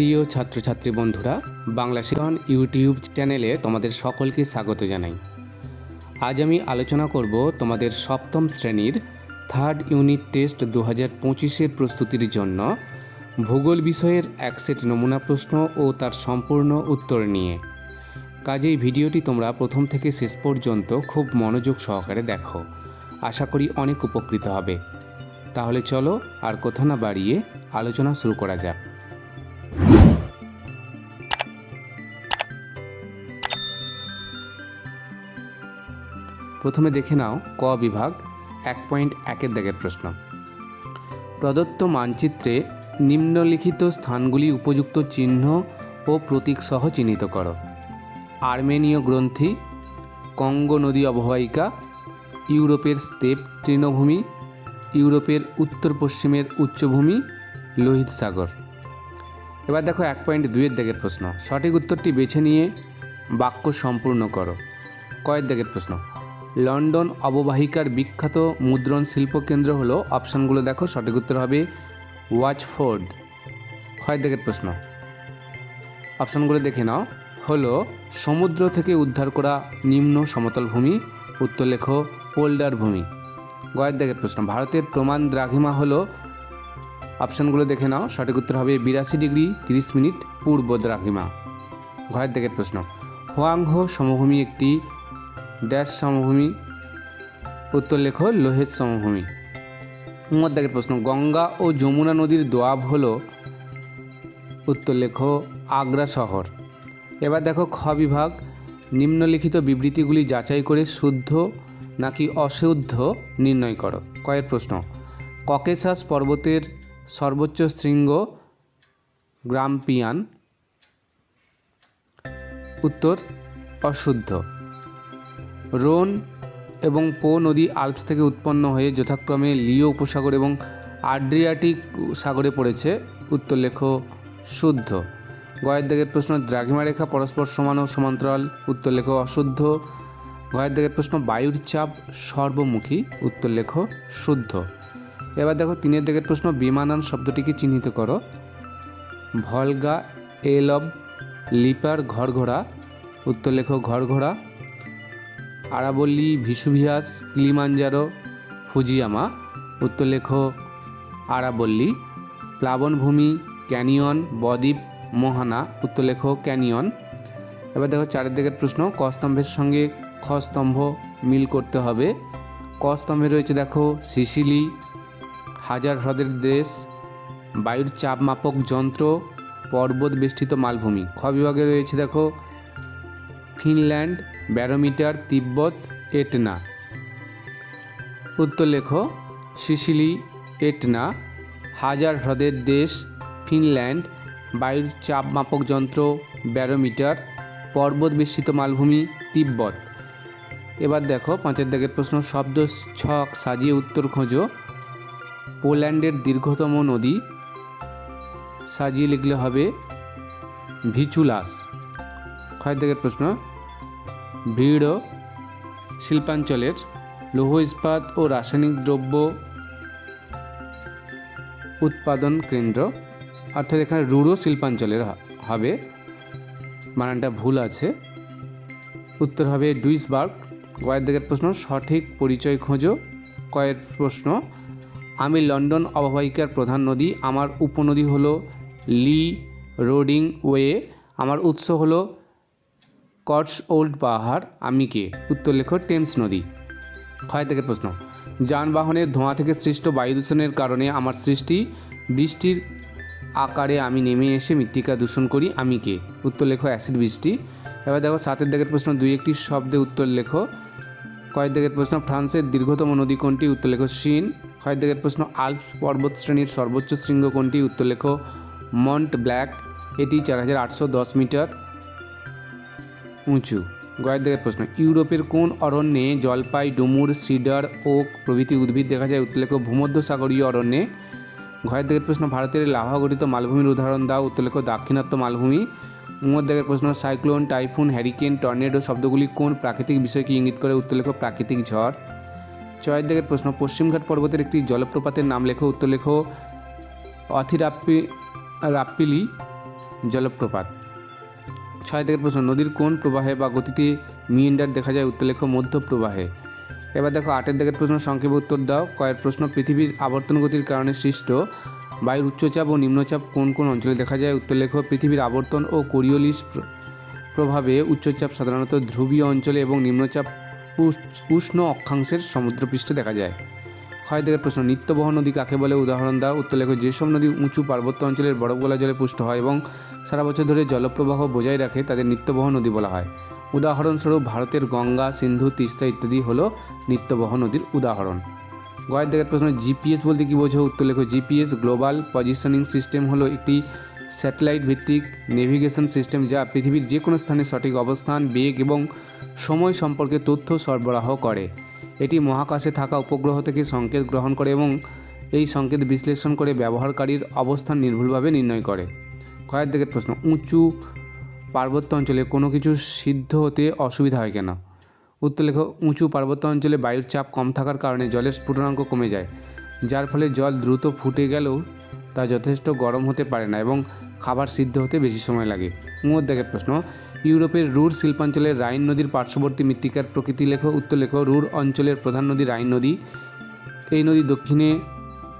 প্রিয় ছাত্রছাত্রী বন্ধুরা, বাংলা শিখন ইউটিউব চ্যানেলে তোমাদের সকলকে স্বাগত জানাই। আজ আমি আলোচনা করব তোমাদের সপ্তম শ্রেণির থার্ড ইউনিট টেস্ট দু হাজার পঁচিশের প্রস্তুতির জন্য ভূগোল বিষয়ের এক সেট নমুনা প্রশ্ন ও তার সম্পূর্ণ উত্তর নিয়ে। কাজেই ভিডিওটি তোমরা প্রথম থেকে শেষ পর্যন্ত খুব মনোযোগ সহকারে দেখো। আশা করি অনেক উপকৃত হবে। তাহলে চলো আর কথা না বাড়িয়ে আলোচনা শুরু করা যাক। প্রথমে দেখে নাও ক বিভাগ, এক পয়েন্ট একের দাগের প্রশ্ন। প্রদত্ত মানচিত্রে নিম্নলিখিত স্থানগুলি উপযুক্ত চিহ্ন ও প্রতীক সহ চিহ্নিত করো। আর্মেনীয় গ্রন্থি, কঙ্গো নদী অববাহিকা, ইউরোপের স্টেপ তৃণভূমি, ইউরোপের উত্তর পশ্চিমের উচ্চভূমি, লোহিত সাগর। এবার দেখো এক পয়েন্ট দুইয়ের দাগের প্রশ্ন। সঠিক উত্তরটি বেছে নিয়ে বাক্য সম্পূর্ণ করো। কয়ের দাগের প্রশ্ন। লন্ডন অববাহিকার বিখ্যাত মুদ্রণ শিল্প কেন্দ্র হলো অপশানগুলো দেখো, সঠিক উত্তর হবে ওয়াচফোর্ড। ক্ষয়ের দাগের প্রশ্ন। অপশানগুলো দেখে নাও। হলো, সমুদ্র থেকে উদ্ধার করা নিম্ন সমতল ভূমি, উত্তর লেখো পোল্ডার ভূমি। গয়ের দাগের প্রশ্ন। ভারতের প্রমাণ দ্রাঘিমা হলো, অপশানগুলো দেখে নাও, সঠিক উত্তর হবে বিরাশি ডিগ্রি তিরিশ মিনিট পূর্ব দ্রাঘিমা। ঘয়ের দিকের প্রশ্ন। হোয়াংহো সমভূমি একটি ড্যাশ সমভূমি, উত্তর লেখো লোহের সমভূমি। দাগের প্রশ্ন, গঙ্গা ও যমুনা নদীর দোয়াব হল উত্তর লেখো আগ্রা শহর। এবার দেখো খ বিভাগ, নিম্নলিখিত বিবৃতিগুলি যাচাই করে শুদ্ধ নাকি অশুদ্ধ নির্ণয় করো। কয়ের প্রশ্ন, ককেশাস পর্বতের সর্বোচ্চ শৃঙ্গ গ্রামপিয়ান। উত্তর, অশুদ্ধ। রোন এবং পো নদী আল্পস থেকে উৎপন্ন হয়ে যথাক্রমে লিও উপসাগর এবং আড্রিয়াটিক সাগরে পড়েছে। উত্তর লেখো, শুদ্ধ। গয়ের দাগের প্রশ্ন, দ্রাঘিমা রেখা পরস্পর সমান ও সমান্তরাল? উত্তর লেখো, অশুদ্ধ। গয়ের দাগের প্রশ্ন, বায়ুর চাপ সর্বমুখী? উত্তর লেখো, শুদ্ধ। এবার দেখো, তিনের দিকের প্রশ্ন, বিমানান শব্দটিকে চিহ্নিত করো। ভলগা, এলব, লিপার ঘর ঘরঘোড়া? উত্তর লেখো, ঘরঘোড়া। আরাবল্লী, ভিসুভিয়াস, কিলিমাঞ্জারো, ফুজিয়ামা উত্তর লেখো আরাবল্লী, প্লাবনভূমি, ক্যানিয়ন, বদ্বীপ, মোহানা উত্তর লেখো ক্যানিয়ন। এবার দেখো চারের দিকের প্রশ্ন, ক স্তম্ভের সঙ্গে খ স্তম্ভ মিল করতে হবে। ক স্তম্ভে রয়েছে দেখো সিসিলি, হাজার হ্রদের দেশ, বায়ুর চাপ মাপক যন্ত্র পর্বত বেষ্টিত মালভূমি। খ বিভাগে রয়েছে দেখো ফিনল্যান্ড ব্যারোমিটার, তিব্বত, এটনা। উত্তর লেখো, সিসিলি, এটনা, হাজার হ্রদের দেশ, ফিনল্যান্ড, বায়ুর চাপ মাপক যন্ত্র, ব্যারোমিটার, পর্বত বেষ্টিত মালভূমি, তিব্বত। এবার দেখো, পাঁচের দাগের প্রশ্ন, শব্দ ছক সাজিয়ে উত্তর খোঁজো। পোল্যান্ডের দীর্ঘতম নদী, সাজিয়ে লিখলে হবে ভিচুলাস। ক্ষয় থেকে প্রশ্ন ভিড় শিল্পাঞ্চলের লৌহ ইস্পাত ও রাসায়নিক দ্রব্য উৎপাদন কেন্দ্র। অর্থাৎ এখানে রুড়ো শিল্পাঞ্চলের হবে। বানানটা ভুল আছে। উত্তর হবে ডুইসবার্গ। কয়ের দিকের প্রশ্ন, সঠিক পরিচয় খোঁজো। কয়ের প্রশ্ন, আমি লন্ডন অববাহিকার প্রধান নদী, আমার উপনদী হলো লি রোডিং ওয়ে, আমার উৎস হলো কটস ওল্ড পাহাড়, আমি কে? উত্তর লেখো, টেমস নদী। ক্ষয় থেকে প্রশ্ন। যানবাহনের ধোঁয়া থেকে সৃষ্ট বায়ু দূষণের কারণে আমার সৃষ্টি বৃষ্টির আকারে আমি নেমে এসে মৃত্তিকা দূষণ করি, আমি কে? উত্তর লেখো, অ্যাসিড বৃষ্টি। এবার দেখো, সাতের দিকের প্রশ্ন, দুই একটি শব্দে উত্তর লেখো। কয়েক দিকের প্রশ্ন, ফ্রান্সের দীর্ঘতম নদী কোনটি? উত্তর লেখো সিন কয়েক দিকের প্রশ্ন, আল্পস পর্বত শ্রেণির সর্বোচ্চ শৃঙ্গ কোনটি? উত্তর লেখো, মন্ট ব্ল্যাক। এটি চার হাজার আটশো দশ মিটার। উঁচু। গয়ের দিকের প্রশ্ন, ইউরোপের কোন অরণ্যে জলপাই, ডুমুর, সিডার, ওক প্রভৃতি উদ্ভিদ দেখা যায়? উত্তর লেখো ভূমধ্যসাগরীয় অরণ্যে। ঘয়ের দিকের প্রশ্ন, ভারতের লাভা গঠিত মালভূমির উদাহরণ দাও। উত্তলেখ লেখো দাক্ষিণাত্য মালভূমি। উমর দিকের প্রশ্ন, সাইক্লোন, টাইফুন, হ্যারিকেন, টর্নেডো শব্দগুলি কোন প্রাকৃতিক বিষয়কে ইঙ্গিত করে? উত্তর লেখো প্রাকৃতিক ঝড়। ছয়ের দিকের প্রশ্ন, পশ্চিমঘাট পর্বতের একটি জলপ্রপাতের নাম লেখো। উত্তর লেখো অথিরাপ্পি, রাপ্পিলি জলপ্রপাত। ছয় থেকে প্রশ্ন নদীর কোন প্রবাহে বা গতিতে মিয়েন্ডার দেখা যায়? উত্তরলেখ মধ্য প্রবাহে। এবার দেখো, আটের দিকের প্রশ্ন, সংক্ষেপে উত্তর দাও। কয়েক প্রশ্ন, পৃথিবীর আবর্তন গতির কারণে সৃষ্ট। বায়ুর উচ্চচাপ ও নিম্নচাপ কোন কোন অঞ্চলে দেখা যায়? উত্তরলেখ পৃথিবীর আবর্তন ও কোরিওলিস প্রভাবে উচ্চচাপ সাধারণত ধ্রুবীয় অঞ্চলে এবং নিম্নচাপ উষ্ণ অক্ষাংশের সমুদ্রপৃষ্ঠে দেখা যায়। ক্ষয় দিকের প্রশ্ন, নিত্যবহ নদী কাকে বলে? উদাহরণ দাও। উত্তরলেখ যেসব নদী উঁচু পার্বত্য অঞ্চলের বরফ গলা জলে পুষ্ট হয় এবং সারা বছর ধরে জলপ্রবাহ বজায় রাখে, তাদের নিত্যবহ নদী বলা হয়। উদাহরণস্বরূপ, ভারতের গঙ্গা, সিন্ধু, তিস্তা ইত্যাদি হল নিত্যবহ নদীর উদাহরণ। গয়ের দেখার প্রশ্ন, জিপিএস বলতে কী বোঝো? উত্তর লেখো, জিপিএস গ্লোবাল পজিশনিং সিস্টেম হলো একটি স্যাটেলাইট ভিত্তিক নেভিগেশন সিস্টেম যা পৃথিবীর যে কোনো স্থানে সঠিক অবস্থান, বেগ এবং সময় সম্পর্কে তথ্য সরবরাহ করে। এটি মহাকাশে থাকা উপগ্রহ থেকে সংকেত গ্রহণ করে এবং এই সংকেত বিশ্লেষণ করে ব্যবহারকারীর অবস্থান নির্ভুলভাবে নির্ণয় করে। কয়েক দিকের প্রশ্ন, উঁচু পার্বত্য অঞ্চলে কোনো কিছু সিদ্ধ হতে অসুবিধা হয় কেন? উত্তর লেখ উঁচু পার্বত্য অঞ্চলে বায়ুর চাপ কম থাকার কারণে জলের স্ফুটনাঙ্ক কমে যায়, যার ফলে জল দ্রুত ফুটে গেলেও তা যথেষ্ট গরম হতে পারে না এবং খাবার সিদ্ধ হতে বেশি সময় লাগে। দেখের প্রশ্ন। ইউরোপের রুর শিল্পাঞ্চলের রাইন নদীর পার্শ্ববর্তী মৃত্তিকার প্রকৃতি লেখ উত্তর লেখ রুর অঞ্চলের প্রধান নদী রাইন নদী। এই নদী দক্ষিণে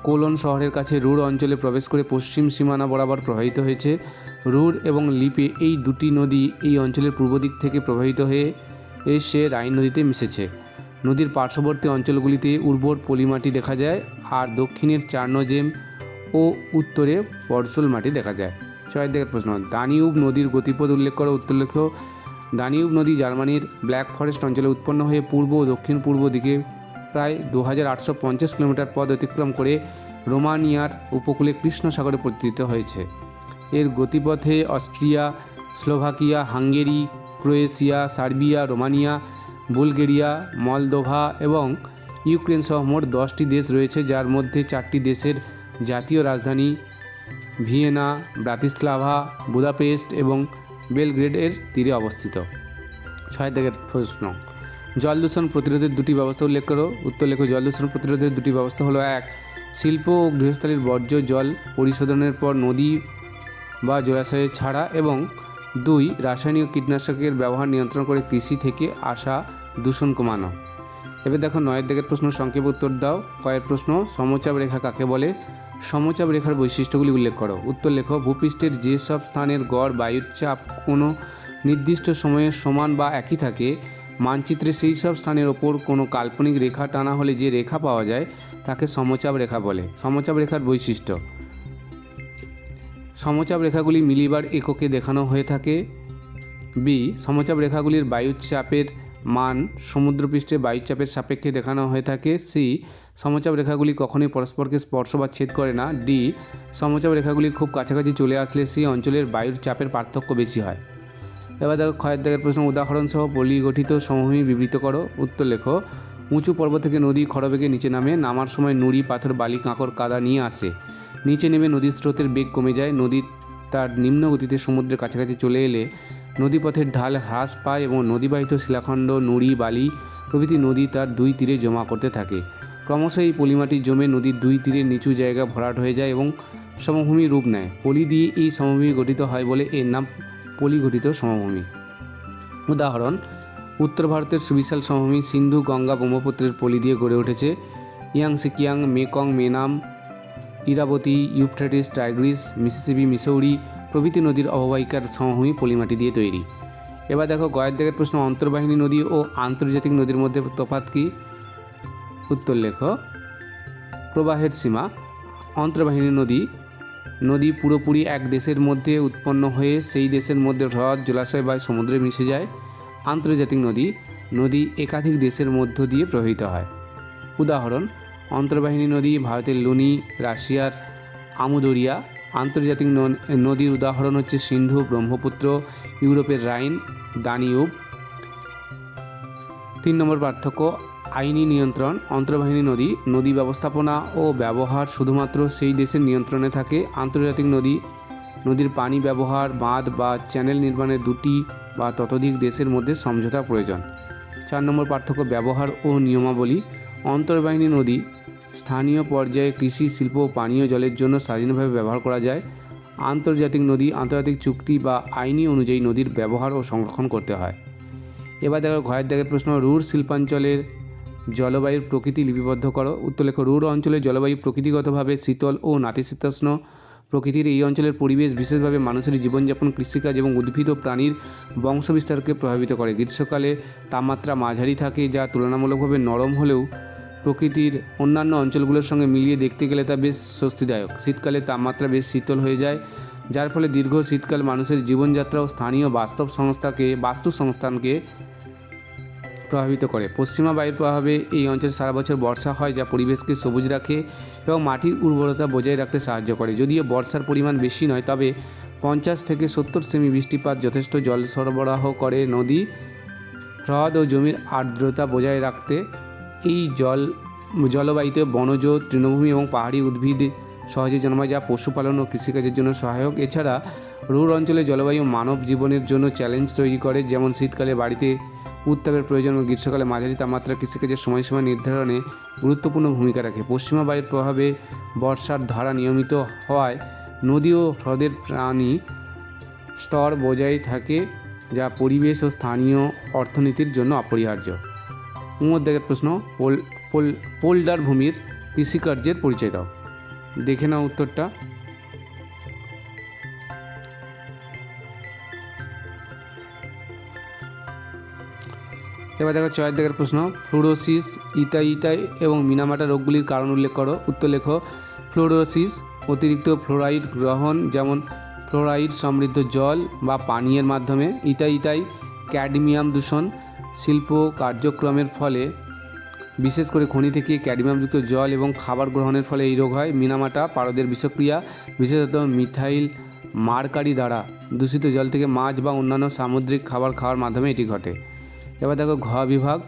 কোলন শহরের কাছে রুর অঞ্চলে প্রবেশ করে পশ্চিম সীমানা বরাবর প্রবাহিত হয়েছে। রুর এবং লিপে এই দুটি নদী এই অঞ্চলের পূর্ব দিক থেকে প্রবাহিত হয়ে এসে রাইন নদীতে মিশেছে। নদীর পার্শ্ববর্তী অঞ্চলগুলিতে উর্বর পলিমাটি দেখা যায়, আর দক্ষিণের চার্নোজেম ও উত্তরে পরশল মাটি দেখা যায়। ছয় দিকের প্রশ্ন, দানিউব নদীর গতিপথ উল্লেখ করো উত্তরলেখ দানিউব নদী জার্মানির ব্ল্যাক ফরেস্ট অঞ্চলে উৎপন্ন হয়ে পূর্ব ও দক্ষিণ পূর্ব দিকে প্রায় দু হাজার আটশো পঞ্চাশ কিলোমিটার পথ অতিক্রম করে রোমানিয়ার উপকূলে কৃষ্ণ সাগরে পতিত হয়েছে। এর গতিপথে Austria, Slovakia, Hungary, Croatia, Serbia, Romania, Bulgaria, Moldova এবং ইউক্রেন সহ মোট দশটি দেশ রয়েছে, যার মধ্যে চারটি দেশের জাতীয় রাজধানী ভিয়েনা, ব্রাতিস্লাভা, বুদাপেস্ট এবং বেলগ্রেডের তীরে অবস্থিত। ছয় দিকের প্রশ্ন। জল দূষণ প্রতিরোধের দুটি ব্যবস্থা উল্লেখ করো। উত্তর লেখো, জল দূষণ প্রতিরোধের দুটি ব্যবস্থা হলো এক, শিল্প ও গৃহস্থালীর বর্জ্য জল পরিশোধনের পর নদী বা জলাশয়ে ছাড়া এবং দুই, রাসায়নিক কীটনাশকের ব্যবহার নিয়ন্ত্রণ করে কৃষি থেকে আসা দূষণ কমানো। এবার দেখো নয়ের দিকের প্রশ্ন সংক্ষেপ উত্তর দাও। কয়ের প্রশ্ন, সমচাপ রেখা কাকে বলে? সমচাপ রেখার বৈশিষ্ট্যগুলি উল্লেখ করো। উত্তর লেখো, ভূপৃষ্ঠের যেসব স্থানের গড় বায়ুর চাপ কোনো নির্দিষ্ট সময়ে সমান বা একই থাকে, মানচিত্রে সেই সব স্থানের ওপর কোনো কাল্পনিক রেখা টানা হলে যে রেখা পাওয়া যায়, তাকে সমচাপ রেখা বলে। সমচাপ রেখার বৈশিষ্ট্য। সমচাপ রেখাগুলি মিলিবার এককে দেখানো হয়ে থাকে। বি, সমচাপ রেখাগুলির বায়ুচাপের মান সমুদ্রপৃষ্ঠে বায়ুচাপের সাপেক্ষে দেখানো হয়ে থাকে। সি, সমচাপ রেখাগুলি কখনোই পরস্পরকে স্পর্শ বা ছেদ করে না। ডি, সমচাপ রেখাগুলি খুব কাছাকাছি চলে আসলে সেই অঞ্চলের বায়ুর চাপের পার্থক্য বেশি হয়। এবার দেখো ক্ষয়ের প্রশ্ন, উদাহরণ সহ পলি গঠিত সমভূমি বিবৃত করো। উত্তর লেখো, উঁচু পর্বত থেকে নদী খরবেগে নিচে নামে, নামার সময় নুড়ি, পাথর, বালি কাঁকড় কাদা নিয়ে আসে। নিচে নেমে নদীর স্রোতের বেগ কমে যায়। নদী তার নিম্ন গতিতে সমুদ্রের কাছাকাছি চলে এলে নদীপথের ঢাল হ্রাস পায় এবং নদীবাহিত শিলাখণ্ড, নুড়ি, বালি প্রভৃতি নদী তার দুই তীরে জমা করতে থাকে। ক্রমশ এই পলিমাটি জমে নদীর দুই তীরে নিচু জায়গা ভরাট হয়ে যায় এবং সমভূমি রূপ নেয়। পলি দিয়ে এই সমভূমি গঠিত হয় বলে এর নাম পলিগঠিত সমভূমি। উদাহরণ, উত্তর ভারতের সুবিশাল সমভূমি সিন্ধু, গঙ্গা, ব্রহ্মপুত্রের পলি দিয়ে গড়ে উঠেছে। Yangtze Kiang Mekong, Menam, Irrawaddy, Euphrates, Tigris, Mississippi, Missouri প্রভৃতি নদীর অববাহিকার সমভূমি পলিমাটি দিয়ে তৈরি। এবার দেখো গয়ের দিকের প্রশ্ন, অন্তর্বাহিনী নদী ও আন্তর্জাতিক নদীর মধ্যে তফাত কী? উত্তর লেখ, প্রবাহের সীমা, অন্তর্বাহিনী নদী নদী পুরোপুরি এক দেশের মধ্যে উৎপন্ন হয়ে সেই দেশের মধ্যে হ্রদ, জলাশয় বা সমুদ্রে মিশে যায়। আন্তর্জাতিক নদী নদী একাধিক দেশের মধ্য দিয়ে প্রবাহিত হয়। উদাহরণ, অন্তর্বাহিনী নদী ভারতের লুনি, রাশিয়ার আমুদরিয়া আন্তর্জাতিক নদীর উদাহরণ হচ্ছে সিন্ধু, ব্রহ্মপুত্র, ইউরোপের রাইন, দানিউব। তিন নম্বর পার্থক্য, আইনি নিয়ন্ত্রণ, অন্তর্বাহিনী নদী নদী ব্যবস্থাপনা ও ব্যবহার শুধুমাত্র সেই দেশের নিয়ন্ত্রণে থাকে। আন্তর্জাতিক নদী, নদীর পানি ব্যবহার, বাঁধ বা চ্যানেল নির্মাণে দুটি বা ততোধিক দেশের মধ্যে সমঝোতা প্রয়োজন। চার নম্বর পার্থক্য, ব্যবহার ও নিয়মাবলী। অন্তর্বাহিনী নদী স্থানীয় পর্যায়ে কৃষি, শিল্প ও পানীয় জলের জন্য স্বাধীনভাবে ব্যবহার করা যায়। আন্তর্জাতিক নদী, আন্তর্জাতিক চুক্তি বা আইনি অনুযায়ী নদীর ব্যবহার ও সংরক্ষণ করতে হয়। এবার দেখো ঘয়ের দাগের প্রশ্ন, রুর শিল্পাঞ্চলের জলবায়ুর প্রকৃতি লিপিবদ্ধ করো। উত্তর লেখো, রুর অঞ্চলের জলবায়ু প্রকৃতিগতভাবে শীতল ও নাতিশীতোষ্ণ। প্রকৃতির এই অঞ্চলের পরিবেশ বিশেষভাবে মানুষের জীবনযাপন, কৃষিকাজ এবং উদ্ভিদ ও প্রাণীর বংশবিস্তারকে প্রভাবিত করে। গ্রীষ্মকালে তাপমাত্রা মাঝারি থাকে, যা তুলনামূলকভাবে নরম হলেও প্রকৃতির অন্যান্য অঞ্চলগুলোর সঙ্গে মিলিয়ে দেখতে গেলে তা বেশ স্বস্তিদায়ক। শীতকালে তাপমাত্রা বেশ শীতল হয়ে যায়, যার ফলে দীর্ঘ শীতকাল মানুষের জীবনযাত্রা ও স্থানীয় বাস্তব সংস্থাকে, বাস্তু সংস্থানকে প্রভাবিত করে। পশ্চিমা বায়ুর প্রভাবে এই অঞ্চলে সারা বছর বর্ষা হয়, যা পরিবেশকে সবুজ রাখে এবং মাটির উর্বরতা বজায় রাখতে সাহায্য করে। যদিও বর্ষার পরিমাণ বেশি নয়, তবে পঞ্চাশ থেকে সত্তর সেমি বৃষ্টিপাত যথেষ্ট জল সরবরাহ করে নদী, হ্রদ ও জমির আর্দ্রতা বজায় রাখতে এই জল, জলবায়ুতে বনজ, তৃণভূমি এবং পাহাড়ি উদ্ভিদ সহজে জন্মায়, যা পশুপালন ও কৃষিকাজের জন্য সহায়ক। এছাড়া, রুর অঞ্চলে জলবায়ু মানব জীবনের জন্য চ্যালেঞ্জ তৈরি করে, যেমন শীতকালে বাড়িতে উত্তাপের প্রয়োজন ও গ্রীষ্মকালে মাঝারি তাপমাত্রা কৃষিকাজের সময়সীমা নির্ধারণে গুরুত্বপূর্ণ ভূমিকা রাখে। পশ্চিমা বায়ুর প্রভাবে বর্ষার ধারা নিয়মিত হওয়ায় নদী ও হ্রদের প্রাণী স্তর বজায় থাকে, যা পরিবেশ ও স্থানীয় অর্থনীতির জন্য অপরিহার্য। উমদ্বেগের প্রশ্ন, পোল পোল পোল্ডার ভূমির কৃষিকার্যের পরিচয় দাও। দেখে নাও উত্তরটা। এবার দেখো ছয়ের দেখার প্রশ্ন, ফ্লোরোসিস ইটাইটাই এবং মিনামাটা রোগগুলির কারণ উল্লেখ করো। উত্তর লেখো, ফ্লোরোসিস, অতিরিক্ত ফ্লোরাইড গ্রহণ যেমন ফ্লোরাইড সমৃদ্ধ জল বা পানীয়ের মাধ্যমে ইটাইটাই ক্যাডমিয়াম দূষণ শিল্প কার্যক্রমের ফলে, বিশেষ করে খনি থেকে ক্যাডমিয়ামযুক্ত জল এবং খাবার গ্রহণের ফলে এই রোগ হয়। মিনামাটা পারদের বিষক্রিয়া, বিশেষত মিথাইল মারকারি দ্বারা দূষিত জল থেকে মাছ বা অন্যান্য সামুদ্রিক খাবার খাওয়ার মাধ্যমে এটি ঘটে। এবার দেখো ঘ বিভাগ,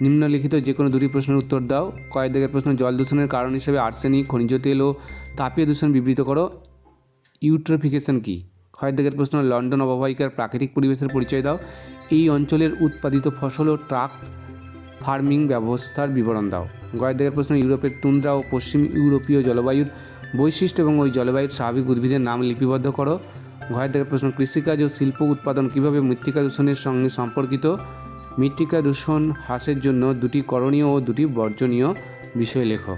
নিম্নলিখিত যে কোনো দুটি প্রশ্নের উত্তর দাও। কয়েক প্রশ্ন, জল দূষণের কারণ হিসেবে আর্সেনিক, খনিজ তেল ও তাপীয় দূষণ বিবৃত করো। ইউট্রোফিকেশন কী? ক্ষয়ের দিকের প্রশ্ন, লন্ডন অববাহিকার প্রাকৃতিক পরিবেশের পরিচয় দাও। এই অঞ্চলের উৎপাদিত ফসল ও ট্রাক ফার্মিং ব্যবস্থার বিবরণ দাও। গয়ের দিকের প্রশ্ন, ইউরোপের তুন্দ্রা ও পশ্চিম ইউরোপীয় জলবায়ুর বৈশিষ্ট্য এবং ওই জলবায়ুর স্বাভাবিক উদ্ভিদের নাম লিপিবদ্ধ করো। ঘয়ের দিকের প্রশ্ন, কৃষিকাজ ও শিল্প উৎপাদন কীভাবে মৃত্তিকা দূষণের সঙ্গে সম্পর্কিত? মৃত্তিকা দূষণ হ্রাসের জন্য দুটি করণীয় ও দুটি বর্জনীয় বিষয় লেখো।